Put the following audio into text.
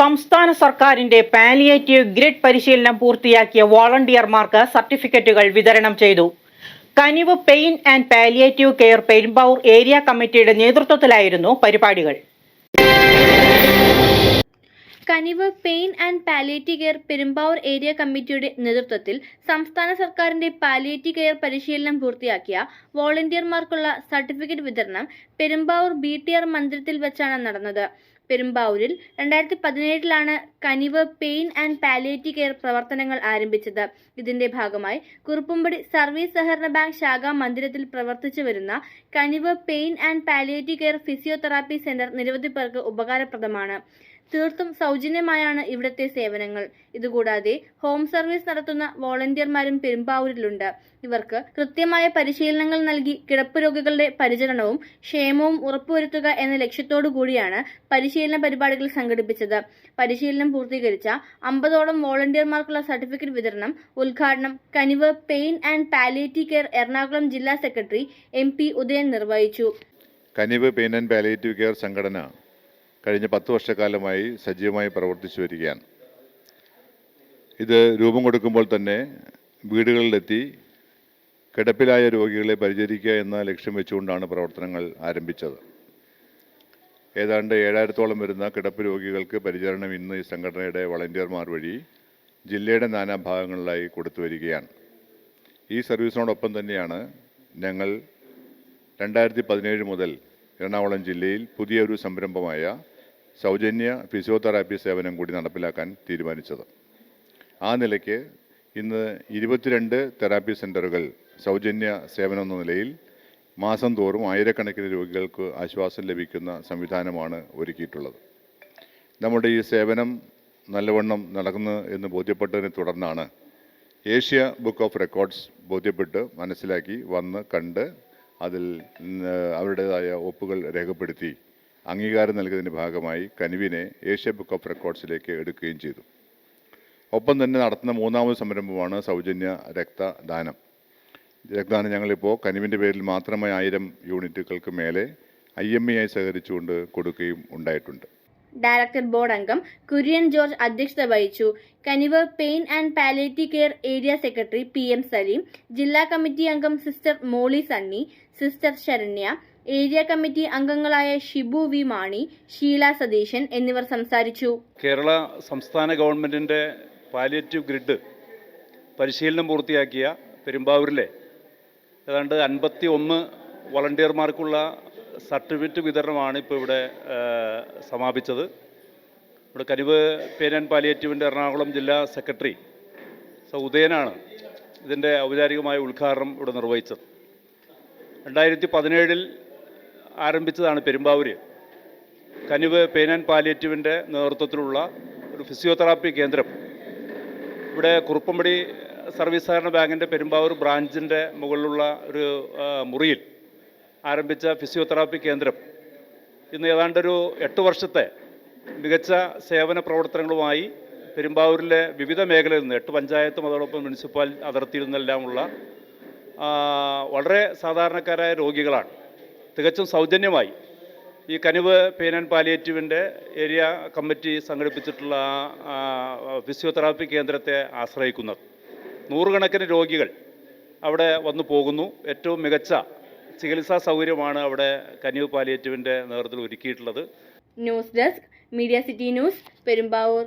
സംസ്ഥാന സർക്കാരിന്റെ palliative grid പരിശീലനം പൂർത്തിയാക്കിയ വോളണ്ടിയർമാർക്ക് സർട്ടിഫിക്കറ്റുകൾ വിതരണം ചെയ്തു. Kanivu pain and palliative care Perumbavoor area കമ്മിറ്റിയുടെ നേതൃത്വത്തിലായിരുന്നു പരിപാടികൾ. Kanivu pain and palliative care Perumbavoor area കമ്മിറ്റിയുടെ നേതൃത്വത്തിൽ സംസ്ഥാന സർക്കാരിന്റെ പാലിയേറ്റീവ് കെയർ പരിശീലനം പൂർത്തിയാക്കിയ വോളണ്ടിയർമാർക്കുള്ള സർട്ടിഫിക്കറ്റ് വിതരണം പെരുമ്പാവൂർ ബി ടി ആർ മന്ദിരത്തിൽ വെച്ചാണ് നടന്നത്. പെരുമ്പാവൂരിൽ രണ്ടായിരത്തി പതിനേഴിലാണ് കനിവ് പെയിൻ ആൻഡ് പാലിയേറ്റീവ് കെയർ പ്രവർത്തനങ്ങൾ ആരംഭിച്ചത്. ഇതിന്റെ ഭാഗമായി കുറുപ്പുംപടി സർവീസ് സഹകരണ ബാങ്ക് ശാഖാ മന്ദിരത്തിൽ പ്രവർത്തിച്ചു വരുന്ന Kanivu pain and palliative care physiotherapy centre നിരവധി പേർക്ക് ഉപകാരപ്രദമാണ്. തീർത്തും സൗജന്യമായാണ് ഇവിടുത്തെ സേവനങ്ങൾ. ഇതുകൂടാതെ ഹോം സർവീസ് നടത്തുന്ന വോളണ്ടിയർമാരും പെരുമ്പാവൂരിലുണ്ട്. ഇവർക്ക് കൃത്യമായ പരിശീലനങ്ങൾ നൽകി കിടപ്പ് രോഗികളുടെ പരിചരണവും ക്ഷേമവും ഉറപ്പുവരുത്തുക എന്ന ലക്ഷ്യത്തോടു കൂടിയാണ് പരിശീലന പരിപാടികൾ സംഘടിപ്പിച്ചത്. പരിശീലനം പൂർത്തീകരിച്ച അമ്പതോളം വോളണ്ടിയർമാർക്കുള്ള സർട്ടിഫിക്കറ്റ് വിതരണം ഉദ്ഘാടനം Kanivu pain and palliative care Ernakulam ജില്ലാ സെക്രട്ടറി എം പി ഉദയൻ നിർവഹിച്ചു. കനിവ് പെയിൻ ആൻഡ് പാലിയേറ്റീവ് കെയർ സംഘടന കഴിഞ്ഞ പത്ത് വർഷക്കാലമായി സജീവമായി പ്രവർത്തിച്ചു വരികയാണ്. ഇത് രൂപം കൊടുക്കുമ്പോൾ തന്നെ വീടുകളിലെത്തി കിടപ്പിലായ രോഗികളെ പരിചരിക്കുക എന്ന ലക്ഷ്യം വെച്ചുകൊണ്ടാണ് പ്രവർത്തനങ്ങൾ ആരംഭിച്ചത്. ഏതാണ്ട് ഏഴായിരത്തോളം വരുന്ന കിടപ്പ് രോഗികൾക്ക് പരിചരണം ഇന്ന് ഈ സംഘടനയുടെ വളണ്ടിയർമാർ വഴി ജില്ലയുടെ നാനാഭാഗങ്ങളിലായി കൊടുത്തു വരികയാണ്. ഈ സർവീസിനോടൊപ്പം തന്നെയാണ് ഞങ്ങൾ രണ്ടായിരത്തി പതിനേഴ് മുതൽ എറണാകുളം ജില്ലയിൽ പുതിയൊരു സംരംഭമായ സൗജന്യ ഫിസിയോതെറാപ്പി സേവനം കൂടി നടപ്പിലാക്കാൻ തീരുമാനിച്ചത്. ആ നിലയ്ക്ക് ഇന്ന് ഇരുപത്തിരണ്ട് തെറാപ്പി സെന്ററുകൾ സൗജന്യ സേവനം എന്ന നിലയിൽ മാസം തോറും ആയിരക്കണക്കിന് രോഗികൾക്ക് ആശ്വാസം ലഭിക്കുന്ന സംവിധാനമാണ് ഒരുക്കിയിട്ടുള്ളത്. നമ്മുടെ ഈ സേവനം നല്ലവണ്ണം നടക്കുന്നു എന്ന് ബോധ്യപ്പെട്ടതിനെ തുടർന്നാണ് ഏഷ്യ ബുക്ക് ഓഫ് റെക്കോർഡ്സ് ബോധ്യപ്പെട്ട് മനസ്സിലാക്കി വന്ന് കണ്ട് അതിൽ അവരുടേതായ ഒപ്പുകൾ രേഖപ്പെടുത്തി അംഗീകാരം നൽകിയതിന്റെ ഭാഗമായി കനിവിനെ ഏഷ്യ ബുക്ക് ഓഫ് റെക്കോർഡ്സിലേക്ക് എടുക്കുകയും ചെയ്തു. ഒപ്പം തന്നെ നടത്തുന്ന മൂന്നാമത് സംരംഭമാണ് സൗജന്യ രക്തദാനം രക്തദാനം ഞങ്ങളിപ്പോൾ കനിവിന്റെ പേരിൽ മാത്രമായി ആയിരം യൂണിറ്റുകൾക്ക് മേലെ ഐ എം ഇ ആയി സഹകരിച്ചുകൊണ്ട് കൊടുക്കുകയും ഉണ്ടായിട്ടുണ്ട്. ഡയറക്ടർ ബോർഡ് അംഗം കുര്യൻ ജോർജ് അധ്യക്ഷത വഹിച്ചു. Kanivu pain and palliative care area secretary P M Saleem ജില്ലാ കമ്മിറ്റി അംഗം sister Molly Sunny sister Saranya area committee അംഗങ്ങളായ ഷിബു വി മാണി ഷീല സതീശൻ എന്നിവർ സംസാരിച്ചു. കേരള സംസ്ഥാന ഗവൺമെന്റിന്റെ പാലിയേറ്റീവ് ഗ്രിഡ് പരിശീലനം പൂർത്തിയാക്കിയ പെരുമ്പാവൂരിലെ ഏതാണ്ട് അൻപത്തി ഒന്ന് വളണ്ടിയർമാർക്കുള്ള സർട്ടിഫിക്കറ്റ് വിതരണമാണ് ഇപ്പോൾ ഇവിടെ സമാപിച്ചത്. ഇവിടെ കനിവ് ആൻഡ് പാലിയേറ്റീവിന്റെ എറണാകുളം ജില്ലാ സെക്രട്ടറി സ ഉദയനാണ് ഇതിന്റെ ഔപചാരികമായ ഉദ്ഘാടനം ഇവിടെ നിർവഹിച്ചത്. രണ്ടായിരത്തി പതിനേഴിൽ ആരംഭിച്ചതാണ് പെരുമ്പാവൂര്. കനിവ് പെയിൻ ആൻഡ് പാലിയേറ്റീവിന്റെ നേതൃത്വത്തിലുള്ള ഒരു ഫിസിയോതെറാപ്പി കേന്ദ്രം. ഇവിടെ കുറുപ്പമ്പടി സർവീസ് സഹകരണ ബാങ്കിന്റെ പെരുമ്പാവൂർ ബ്രാഞ്ചിന്റെ മുകളിലുള്ള ഒരു മുറിയിൽ ആരംഭിച്ച ഫിസിയോതെറാപ്പി കേന്ദ്രം. ഇന്ന് ഏതാണ്ടൊരു എട്ട് വർഷത്തെ മികച്ച സേവന പ്രവർത്തനങ്ങളുമായി പെരുമ്പാവൂരിലെ വിവിധ മേഖലയിൽ നിന്ന് എട്ട് പഞ്ചായത്തും അതോടൊപ്പം മുനിസിപ്പൽ അതിർത്തിയിൽ നിന്നെല്ലാമുള്ള വളരെ സാധാരണക്കാരായ രോഗികളാണ്. തികച്ചും സൗജന്യമായി ഈ കനിവ് പെയിൻ ആൻഡ് പാലിയേറ്റീവിന്റെ ഏരിയ കമ്മിറ്റി സംഘടിപ്പിച്ചിട്ടുള്ള ഫിസിയോതെറാപ്പി കേന്ദ്രത്തെ ആശ്രയിക്കുന്നത്. നൂറുകണക്കിന് രോഗികൾ അവിടെ വന്നു പോകുന്നു. ഏറ്റവും മികച്ച ചികിത്സാ സൗകര്യമാണ് അവിടെ കനിവ് പാലിയേറ്റീവിന്റെ നേതൃത്വത്തിൽ ഒരുക്കിയിട്ടുള്ളത്. News desk media city news Perumbavoor.